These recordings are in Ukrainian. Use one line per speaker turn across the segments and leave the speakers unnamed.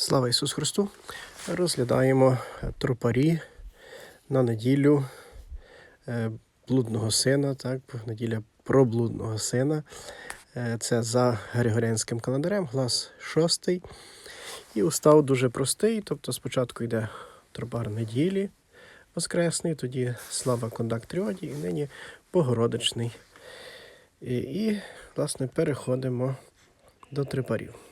Слава Ісусу Христу! Розглядаємо тропарі на неділю е, блудного сина, так, неділя про блудного сина. Е, Це за Григоріанським календарем, глас шостий. І устав дуже простий. Тобто спочатку йде тропар неділі Воскресний, тоді слава кондак тріоді, і нині Богородичний. І, і власне, переходимо до трипарів.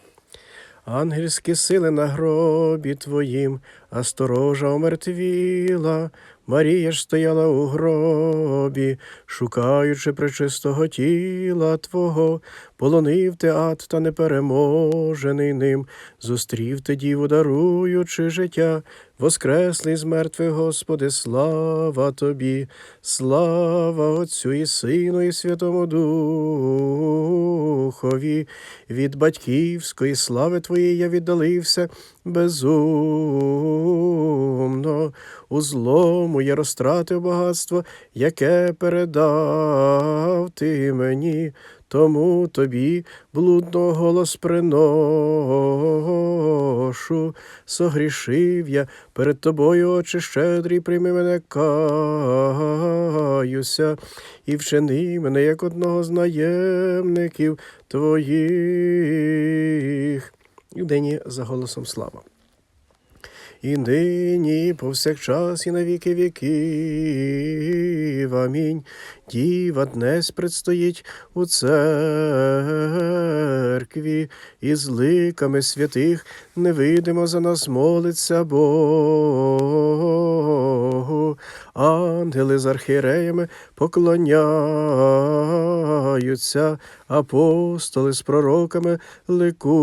Ангельські сили на гробі твоїм, а сторожа омертвіла. Марія ж стояла у гробі, шукаючи пречистого тіла Твого, полонив ти ад та непереможений ним, зустрів ти діву, даруючи життя, воскреслий з мертвих, Господи, слава Тобі, слава Отцю і Сину, і Святому Духові, від батьківської слави Твоєї я віддалився безумно, у злому я розтратив багатство, яке передав ти мені, тому тобі блудно голос приношу, согрішив я перед тобою, Отче щедрий, прийми мене каюся, і вчини мене як одного з наємників твоїх. І вдені за голосом слава. І нині, повсякчас, і на віки віків. Амінь. Діва днес предстоїть у церкві, і з ликами святих невидимо за нас молиться Богу. Ангели з архієреями поклоняються, апостоли з пророками ликують,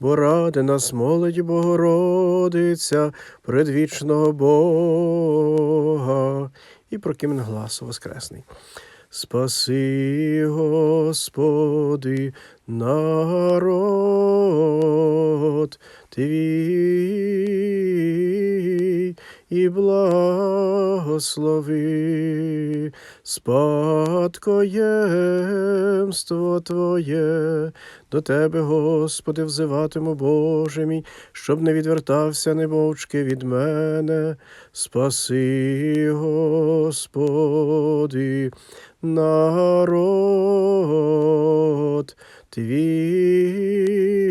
бо ради нас молить Богородиця, предвічного Бога. І прокимен гласу Воскресний. Спаси, Господи, народ твій і благослови спадкоємство Твоє. До Тебе, Господи, взиватиму, Боже мій, щоб не відвертався немовчки від мене. Спаси, Господи, народ твій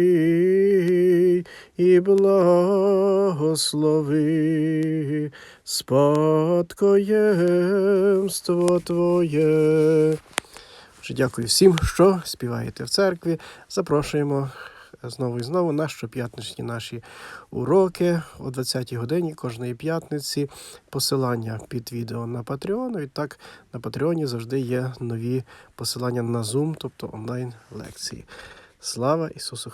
і благослови спадкоємство Твоє. Отже, Дякую всім, що співаєте в церкві. Запрошуємо знову і знову на щоп'ятничні наші уроки о 20-й годині кожної п'ятниці. Посилання під відео на Patreon. І так на Патреоні завжди є нові посилання на Zoom, тобто онлайн лекції. Слава Ісусу Христу!